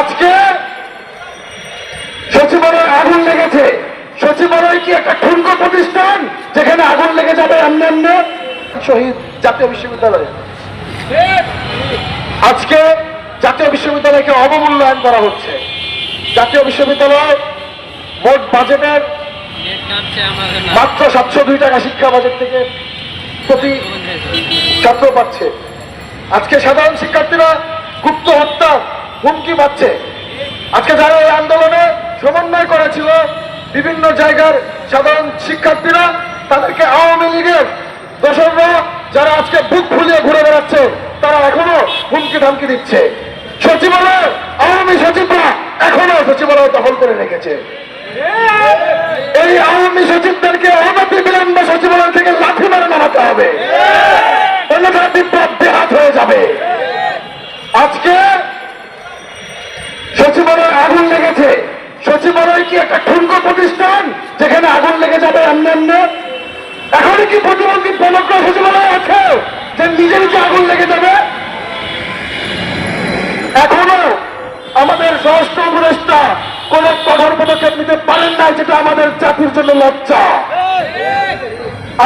আজকে সচিবালয় আগুন লেগেছে। সচিবালয় কি একটা ঠুনকো প্রতিষ্ঠান যেখানে আগুন লেগে যাবে এমনি? শহীদ জাতীয় বিশ্ববিদ্যালয়। আজকে জাতীয় বিশ্ববিদ্যালয়কে অবমূল্যায়ন করা হচ্ছে। জাতীয় বিশ্ববিদ্যালয় মোট বাজেটের মাত্র সাতশো দুই টাকা শিক্ষা বাজেট থেকে প্রতি ছাত্র পাচ্ছে। আজকে সাধারণ শিক্ষার্থীরা গুপ্ত হত্যা হুমকি পাচ্ছে। আজকে যারা এই আন্দোলনে সমন্বয় করেছিল বিভিন্ন জায়গার সাধারণ শিক্ষার্থীরা, তাদেরকে আওয়ামী লীগের দোসররা যারা আজকে বুক ফুলিয়ে ঘুরে বেড়াচ্ছে, তারা এখনও হুমকি ধামকি দিচ্ছে। সচিবালয়, আওয়ামী সচিবরা এখনও সচিবালয় দখল করে রেখেছে। এই আওয়ামী সচিবদেরকে অনতি বিলম্বে সচিবালয় থেকে লাঠি মেরে নামাতে হবে অন্যথায় বিপ্লব বেহাত হয়ে যাবে আজকে সচিবালয় লেগেছে সচিবালয় কি একটা ঠুনকো প্রতিষ্ঠান যেখানে আগুন লেগে যাবে এমনি এখনই কি প্রতিবন্ধী সমগ্র সচিবালয় আছে যে নিজে নিজে আগুন লেগে যাবে? এখনও আমাদের স্বরাষ্ট্র উপদেষ্টা কোন কঠোর পদক্ষেপ নিতে পারেন না যেটা আমাদের জাতির জন্য লজ্জা।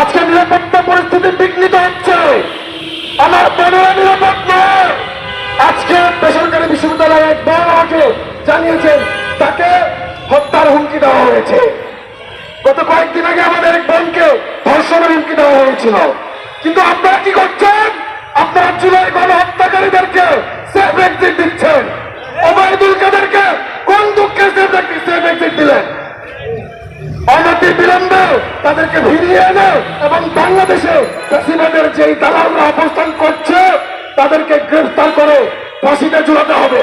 আজকে নিরাপত্তা পরিস্থিতি বিঘ্নিত হচ্ছে। আমার বোনেরা নিরাপদ আজকে বেসরকারি বিশ্ববিদ্যালয়ে এক হয়েছে। গত কয়েকদিন আগে আমাদের এক বোনকে ধর্ষণের হুমকি দেওয়া হয়েছিল। কিন্তু আপনারা কি করছেন? আপনারা জুলাই গণহত্যাকারীদেরকে সেফ এক্সিট দিচ্ছেন। ওবায়দুল কাদেরকে কোন দুঃখে সেফ এক্সিট দিলেন? অনতি বিলম্বে তাদেরকে এনে এবং বাংলাদেশে প্রেসিডেন্টের যেই দালালরা অবস্থান করছে, তাদেরকে গ্রেফতার করে ফাঁসিতে ঝুলাতে হবে।